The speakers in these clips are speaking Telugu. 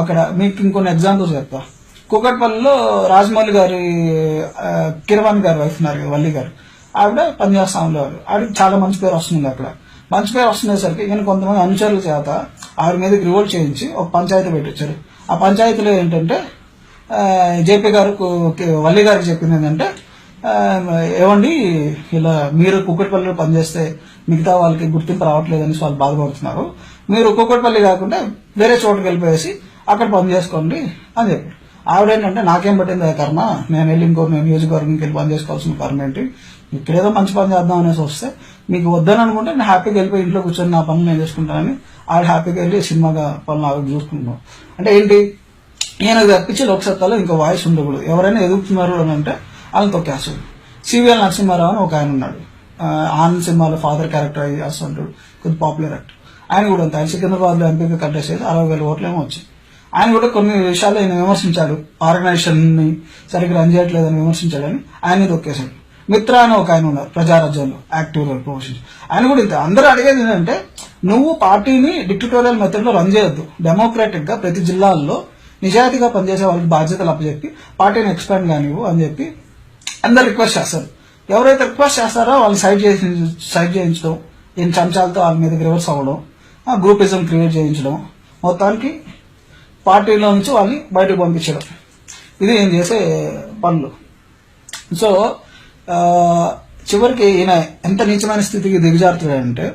అక్కడ మీకు ఇంకొన్ని ఎగ్జాంపుల్స్ చెప్తా. కుకట్పల్లిలో రాజమౌళి గారి కిరవాణి గారు వైఫ్ ఉన్నారు కదా, వల్లి గారు. ఆవిడ పనిచేస్తా ఉండేవారు ఆవిడకి చాలా మంచి పేరు వస్తుంది అక్కడ. మంచి పేరు వస్తుండేసరికి ఈయన కొంతమంది అనుచరుల చేత ఆవిడ మీదకి రివోల్ట్ చేయించి ఒక పంచాయతీ పెట్టించారు ఆ పంచాయతీలో ఏంటంటే జేపీ గారు వల్లి గారికి చెప్పింది ఏంటంటే ఏమండి ఇలా మీరు కుక్కటిపల్లిలో పనిచేస్తే మిగతా వాళ్ళకి గుర్తింపు రావట్లేదని వాళ్ళు బాధపడుతున్నారు. మీరు కుక్కటిపల్లి కాకుండా వేరే చోటుకి వెళ్ళిపోయేసి అక్కడ పని చేసుకోండి అని చెప్పి. ఆవిడేంటంటే నాకేం పట్టింది కర్మ? నేను వెళ్ళి ఇంకో నేను నియోజకవర్గంకి వెళ్ళి పని చేసుకోవాల్సిన కర్మ ఏంటి? ఇక్కడేదో మంచి పని చేద్దాం అనేసి వస్తే మీకు వద్దని అనుకుంటే నేను హ్యాపీగా వెళ్ళిపోయి ఇంట్లో కూర్చొని నా పనులు నేను చేసుకుంటానని ఆవిడ హ్యాపీగా వెళ్ళి సినిమాగా పనులు ఆవిడ చూసుకుంటున్నాం. అంటే ఏంటి? నేను తప్పించి లోక్సత్తాలో ఇంకో వాయిస్ ఉండకూడదు. ఎవరైనా ఎదుగుతున్నారు అని అంటే వాళ్ళని తొక్కేస్తాడు సివిఎల్ నరసింహారావు అని ఒక ఆయన ఉన్నాడు. ఆనంద్ సినిమాలో ఫాదర్ క్యారెక్టర్ చేస్తుంటాడు కొద్ది పాపులర్ యాక్టర్. ఆయన కూడా అంత. ఆయన సికింద్రాబాద్లో ఎంపీగా కంటెస్ట్ చేసి అరవై వేల ఓట్లేమో వచ్చింది ఆయన కూడా కొన్ని విషయాలు ఆయన విమర్శించాడు. ఆర్గనైజేషన్ని సరిగ్గా రన్ చేయట్లేదని విమర్శించాడని ఆయన. తొక్కేశాడు మిత్ర అని ఒక ఆయన ఉన్నారు ప్రజారాజ్యంలో యాక్టివ్ ప్రమోషన్ ఆయన కూడా ఇంత. అందరూ అడిగేది ఏంటంటే నువ్వు పార్టీని డిక్టటోరియల్ మెథడ్లో రన్ చేయొద్దు. డెమోక్రాటిక్గా ప్రతి జిల్లాల్లో నిజాయితీగా పనిచేసే వాళ్ళకి బాధ్యతలు అప్పచెప్పి పార్టీని ఎక్స్పాండ్ కానివ్వు అని చెప్పి అందరు రిక్వెస్ట్ చేస్తారు. ఎవరైతే రిక్వెస్ట్ చేస్తారో వాళ్ళని సైడ్ చేసి సైడ్ చేయించడం ఈయన చంచాలతో వాళ్ళ మీద రివర్స్ అవ్వడం గ్రూపిజం క్రియేట్ చేయించడం మొత్తానికి పార్టీలో నుంచి వాళ్ళని బయటకు పంపించడం. ఇది ఏం చేసే పనులు. సో చివరికి ఈయన ఎంత నీచమైన స్థితికి దిగజారుతాడంటే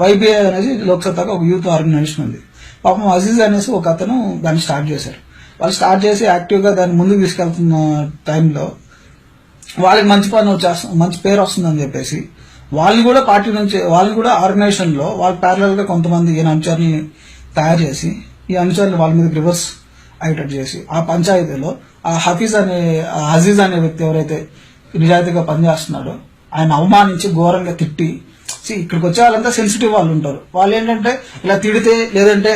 వైబీఐ అనేది లోక్సత్తాగా ఒక యూత్ ఆర్గనైజేషన్ ఉంది. పాపం అజీజ్ అనేసి ఒక అతను దాన్ని స్టార్ట్ చేశారు. వాళ్ళు స్టార్ట్ చేసి యాక్టివ్గా దాన్ని ముందుకు తీసుకెళ్తున్న టైంలో వాళ్ళకి మంచి పని వచ్చేస్తుంది మంచి పేరు వస్తుందని చెప్పేసి వాళ్ళు కూడా పార్టీ నుంచి వాళ్ళు కూడా ఆర్గనైజేషన్లో వాళ్ళ ప్యారల్ కొంతమంది ఈయన అనుచరుల్ని తయారు చేసి ఈ అనుచరులు వాళ్ళ మీద రివర్స్ అయ్యేటట్టు చేసి ఆ పంచాయతీలో ఆ హఫీజ్ అనే హజీజ్ అనే వ్యక్తి ఎవరైతే నిజాయితీగా పనిచేస్తున్నాడో ఆయన అవమానించి ఘోరంగా తిట్టి ఇక్కడికి వచ్చే వాళ్ళంతా సెన్సిటివ్ వాళ్ళు ఉంటారు. వాళ్ళు ఏంటంటే ఇలా తిడితే లేదంటే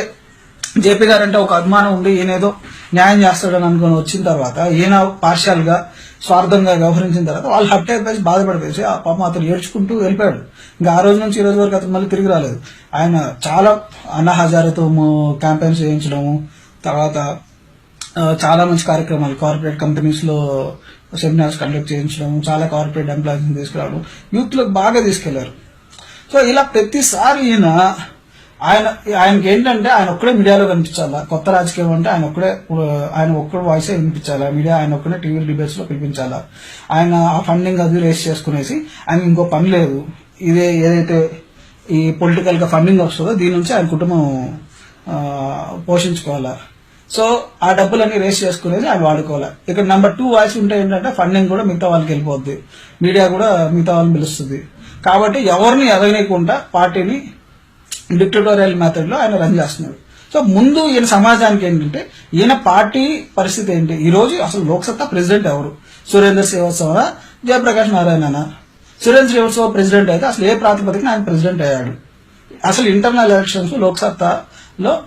జేపీ గారు అంటే ఒక అభిమానం ఉండి ఈయనేదో న్యాయం చేస్తాడని అనుకుని వచ్చిన తర్వాత ఈయన పార్షియల్గా స్వార్థంగా వ్యవహరించిన తర్వాత వాళ్ళు హట్ అయిపోయి బాధపడిపోయేసి ఆ పాపం అతను ఏడ్చుకుంటూ వెళ్ళిపోయాడు. ఇంకా ఆ రోజు నుంచి ఈ రోజు వరకు అతను మళ్ళీ తిరిగి రాలేదు. ఆయన చాలా అన్న హజారతో క్యాంపెయిన్స్ చేయించడము తర్వాత చాలా మంచి కార్యక్రమాలు కార్పొరేట్ కంపెనీస్లో సెమినార్స్ కండక్ట్ చేయించడం చాలా కార్పొరేట్ ఎంప్లాయీస్ తీసుకురావడం యూత్లో బాగా తీసుకెళ్ళారు. సో ఇలా ప్రతిసారి ఈయన ఆయన ఆయనకి ఏంటంటే ఆయన ఒక్కడే మీడియాలో కనిపించాలా? కొత్త రాజకీయం అంటే ఆయన ఒక్కడే ఆయన ఒక్కడే వాయిస్ వినిపించాలా? మీడియా ఆయన ఒక్కడే టీవీ డిబేట్స్లో పిలిపించాలా? ఆయన ఆ ఫండింగ్ అది రేస్ చేసుకునేసి ఆయన ఇంకో పని లేదు. ఇదే ఏదైతే ఈ పొలిటికల్గా ఫండింగ్ వస్తుందో దీని నుంచి ఆయన కుటుంబం పోషించుకోవాలా? సో ఆ డబ్బులన్నీ రేస్ చేసుకునేది ఆయన వాడుకోవాలి? ఇక్కడ నెంబర్ టూ వాయిస్ ఉంటే ఏంటంటే ఫండింగ్ కూడా మిగతా వాళ్ళకి వెళ్ళిపోద్ది. మీడియా కూడా మిగతా వాళ్ళని పిలుస్తుంది. కాబట్టి ఎవరిని ఎదగనీయకుండా పార్టీని డిక్టటోరియల్ మెథడ్లో ఆయన రన్ చేస్తున్నాడు సో ముందు ఈయన సమాజానికి ఏంటంటే ఈయన పార్టీ పరిస్థితి ఏంటి? ఈ రోజు అసలు లోక్సత్తా ప్రెసిడెంట్ ఎవరు? సురేందర్ శ్రీవత్సవ జయప్రకాష్ నారాయణ సురేంద్ర శ్రీవత్సవ ప్రెసిడెంట్ అయితే అసలు ఏ ప్రాతిపదికన ఆయన ప్రెసిడెంట్ అయ్యాడు? అసలు ఇంటర్నల్ ఎలక్షన్స్ లోక్సత్తాలో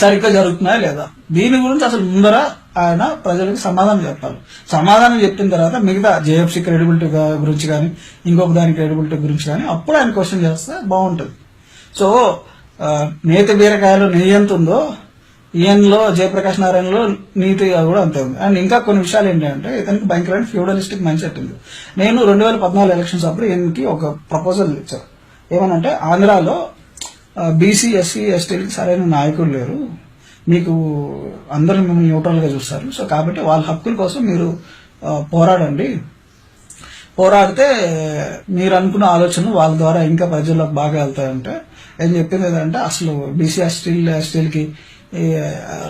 సరిగ్గా జరుగుతున్నాయా లేదా? దీని గురించి అసలు ముందర ఆయన ప్రజలకు సమాధానం చెప్పాలి. సమాధానం చెప్పిన తర్వాత మిగతా జేఎఫ్సీ క్రెడిబిలిటీ గురించి కానీ ఇంకొక దాని క్రెడిబిలిటీ గురించి కానీ అప్పుడు ఆయన క్వశ్చన్ చేస్తే బాగుంటుంది. సో నేత నేతి బీరకాయలో నెయ్యి ఎంత ఉందో ఈయనలో జయప్రకాష్ నారాయణలో నీతి కూడా అంతే ఉంది. అండ్ ఇంకా కొన్ని విషయాలు ఏంటంటే ఇతనికి భయంకరమైన ఫ్యూడలిస్టిక్ మైండ్ సెట్ ఉంది. నేను రెండు వేల పద్నాలుగు ఎలక్షన్స్ అప్పుడు ఈయనకి ఒక ప్రపోజల్ ఇచ్చాను ఏమనంటే ఆంధ్రాలో బీసీ ఎస్సీ ఎస్టీలకి సరైన నాయకులు లేరు. మీకు అందరూ మిమ్మల్ని న్యూట్రల్గా చూస్తారు. సో కాబట్టి వాళ్ళ హక్కుల కోసం మీరు పోరాడండి. పోరాడితే మీరు అనుకున్న ఆలోచనలు వాళ్ళ ద్వారా ఇంకా ప్రజల్లోకి బాగా వెళ్తాయంటే ఏం చెప్పింది అసలు బీసీ స్టీల్ స్టీల్కి ఈ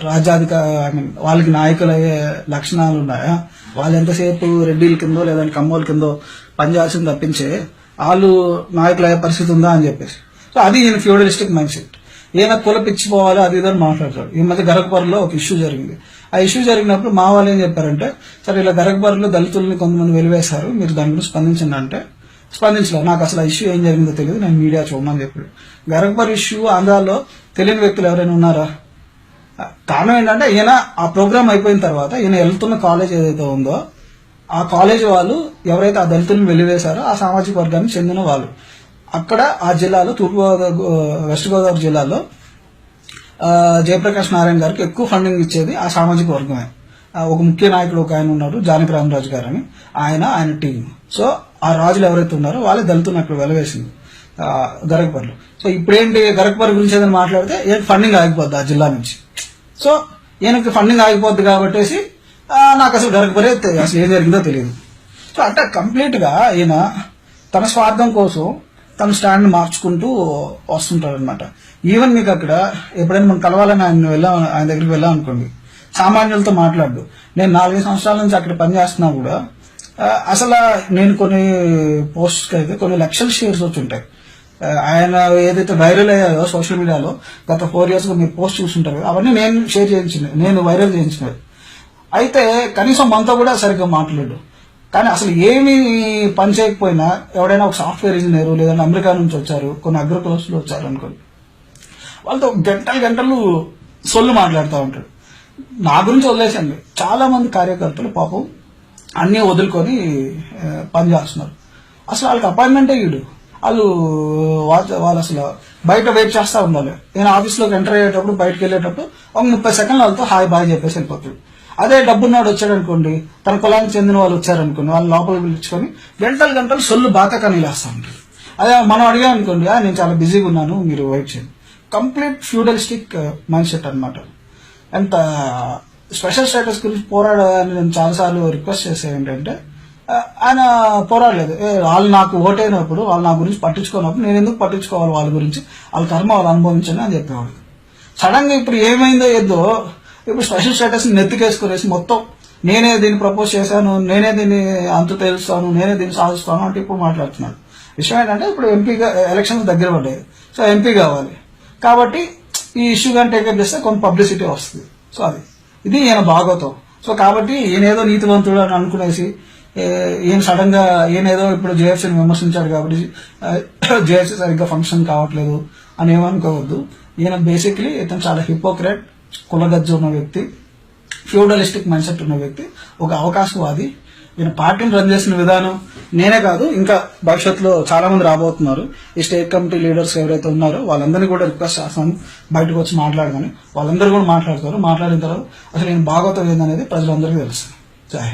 రాజ్యాధిక ఐ మీన్ వాళ్ళకి నాయకులు అయ్యే లక్షణాలు ఉన్నాయా? వాళ్ళు ఎంతసేపు రెడ్డిల కిందో లేదంటే కమ్మోల కిందో పనిచేయాల్సింది తప్పించే వాళ్ళు నాయకులు అయ్యే పరిస్థితి ఉందా అని చెప్పేసి. సో అది ఈయన ఫ్యూడలిస్టిక్ మైండ్ సెట్. ఈయన కుల పిచ్చిపోవాలి అది ఇదని మాట్లాడతాడు. ఈ మధ్య గరగపర్లో ఒక ఇష్యూ జరిగింది. ఆ ఇష్యూ జరిగినప్పుడు మా వాళ్ళు ఏం చెప్పారంటే సరే ఇలా గరగపర్లో దళితుల్ని కొంతమంది వెలివేశారు మీరు దాని గురించి స్పందించండి అంటే స్పందించలేదు నాకు అసలు ఆ ఇష్యూ ఏం జరిగిందో తెలియదు. నేను మీడియా చూడమని చెప్పాడు. గరగపర్ ఇష్యూ ఆంధ్రాలో తెలియని వ్యక్తులు ఎవరైనా ఉన్నారా? కారణం ఏంటంటే ఈయన ఆ ప్రోగ్రామ్ అయిపోయిన తర్వాత ఈయన వెళ్తున్న కాలేజ్ ఏదైతే ఉందో ఆ కాలేజ్ వాళ్ళు ఎవరైతే ఆ దళితులను వెలివేశారో ఆ సామాజిక వర్గానికి చెందిన వాళ్ళు. అక్కడ ఆ జిల్లాలో తూర్పు గోదావరి వెస్ట్ గోదావరి జిల్లాలో జయప్రకాష్ నారాయణ గారికి ఎక్కువ ఫండింగ్ ఇచ్చేది ఆ సామాజిక వర్గమే. ఒక ముఖ్య నాయకుడు ఒక ఆయన ఉన్నారు జానకి రామరాజు గారు అని ఆయన ఆయన టీం సో ఆ రాజులు ఎవరైతే ఉన్నారో వాళ్ళే దళితులను అక్కడ వెలవేసింది. ఆ, గరగపర్లు సో ఇప్పుడేంటి గరగపర్రు గురించి ఏదైనా మాట్లాడితే ఏంటి ఫండింగ్ ఆగిపోద్ది ఆ జిల్లా నుంచి. సో ఈయనకి ఫండింగ్ ఆగిపోద్ది కాబట్టేసి నాకు అసలు గరగపరే అసలు ఏం జరిగిందో తెలియదు. సో అంటే కంప్లీట్గా ఈయన తన స్వార్థం కోసం తన స్టాండ్ మార్చుకుంటూ వస్తుంటాడు అనమాట ఈవెన్ మీకు అక్కడ ఎప్పుడైనా మనం కలవాలని ఆయన వెళ్ళాం ఆయన దగ్గరికి వెళ్ళాం అనుకోండి సామాన్యులతో మాట్లాడు. నేను నాలుగైదు సంవత్సరాల నుంచి అక్కడ పనిచేస్తున్నా కూడా అసలు నేను కొన్ని పోస్ట్కి అయితే కొన్ని లక్షల షేర్స్ వచ్చి ఉంటాయి ఆయన ఏదైతే వైరల్ అయ్యాయో సోషల్ మీడియాలో గత ఫోర్ ఇయర్స్ మీరు పోస్ట్ చూస్తుంటారు అవన్నీ నేను షేర్ చేయించిన నేను వైరల్ చేయించినవి. అయితే కనీసం మనతో కూడా సరిగ్గా మాట్లాడు. కానీ అసలు ఏమి పని చేయకపోయినా ఎవడైనా ఒక సాఫ్ట్వేర్ ఇంజనీర్ లేదంటే అమెరికా నుంచి వచ్చారు కొన్ని అగ్రికల్చర్లు వచ్చారు అనుకోండి. వాళ్ళతో గంటలు గంటలు సొల్లు మాట్లాడుతూ ఉంటాడు. నా గురించి వదిలేసండి. చాలా మంది కార్యకర్తలు పాపం అన్నీ వదులుకొని పని చేస్తున్నారు. అసలు వాళ్ళకి అపాయింట్మెంటే ఇడు వాళ్ళు వా- వాళ్ళు అసలు బయట వెయిట్ చేస్తూ ఉండాలి. నేను ఆఫీస్లోకి ఎంటర్ అయ్యేటప్పుడు బయటకు వెళ్ళేటప్పుడు ఒక ముప్పై సెకండ్లు వాళ్ళతో హాయ్ బాయ్ చెప్పేసి వెళ్ళిపోతాడు. అదే డబ్బున్నాడు వచ్చాడు అనుకోండి తన కులానికి చెందిన వాళ్ళు వచ్చారనుకోండి వాళ్ళు లోపలికి పిలుచుకొని గంటలు గంటలు సొల్లు బాతకాని లేస్తూ ఉంటారు అదే మనం అడిగాం అనుకోండి నేను చాలా బిజీగా ఉన్నాను మీరు వెయిట్ చేయండి. కంప్లీట్ ఫ్యూడలిస్టిక్ మైండ్ సెట్ అనమాట ఎంత స్పెషల్ స్టేటస్ గురించి పోరాడాలని నేను చాలాసార్లు రిక్వెస్ట్ చేసే ఏంటంటే ఆయన పోరాడలేదు. వాళ్ళు నాకు ఓటైనప్పుడు వాళ్ళు నా గురించి పట్టించుకున్నప్పుడు నేను ఎందుకు పట్టించుకోవాలి వాళ్ళ గురించి? వాళ్ళ కర్మ వాళ్ళు అనుభవించండి అని చెప్పేవాడు సడన్గా ఇప్పుడు ఏమైందో ఏదో ఇప్పుడు స్పెషల్ స్టేటస్ నెత్తికేసుకునేసి మొత్తం నేనే దీన్ని ప్రపోజ్ చేశాను నేనే దీన్ని అంత తేలుస్తాను నేనే దీన్ని సాధిస్తాను అంటే ఇప్పుడు మాట్లాడుతున్నాడు విషయం ఏంటంటే ఇప్పుడు ఎంపీగా ఎలక్షన్స్ దగ్గర పడ్డాయి. సో ఎంపీ కావాలి. కాబట్టి ఈ ఇష్యూ కానీ టేకప్ చేస్తే కొంత పబ్లిసిటీ వస్తుంది. సో అది. ఇది ఈయన భాగవతం. సో కాబట్టి ఈయనేదో నీతివంతుడు అని అనుకునేసి ఈయన సడన్గా ఈయనేదో ఇప్పుడు జేఎఫ్సీని విమర్శించాడు కాబట్టి జేఎఫ్సీ సరిగ్గా ఫంక్షన్ కావట్లేదు అని ఏమనుకోవద్దు ఈయన బేసిక్లీ ఇతను చాలా హిపోక్రెట్ కులగజ్జ ఉన్న వ్యక్తి ఫ్యూడలిస్టిక్ మైండ్ సెట్ ఉన్న వ్యక్తి ఒక అవకాశవాది. ఈయన పార్టీని రన్ చేసిన విధానం నేనే కాదు ఇంకా భవిష్యత్తులో చాలా మంది రాబోతున్నారు. ఈ స్టేట్ కమిటీ లీడర్స్ ఎవరైతే ఉన్నారో వాళ్ళందరినీ కూడా రిక్వెస్ట్ చేస్తాను. బయటకు వచ్చి మాట్లాడమని. వాళ్ళందరూ కూడా మాట్లాడతారు. మాట్లాడిన తర్వాత అసలు నేను భాగవతం ఏందనేది ప్రజలందరికీ తెలుస్తుంది. జై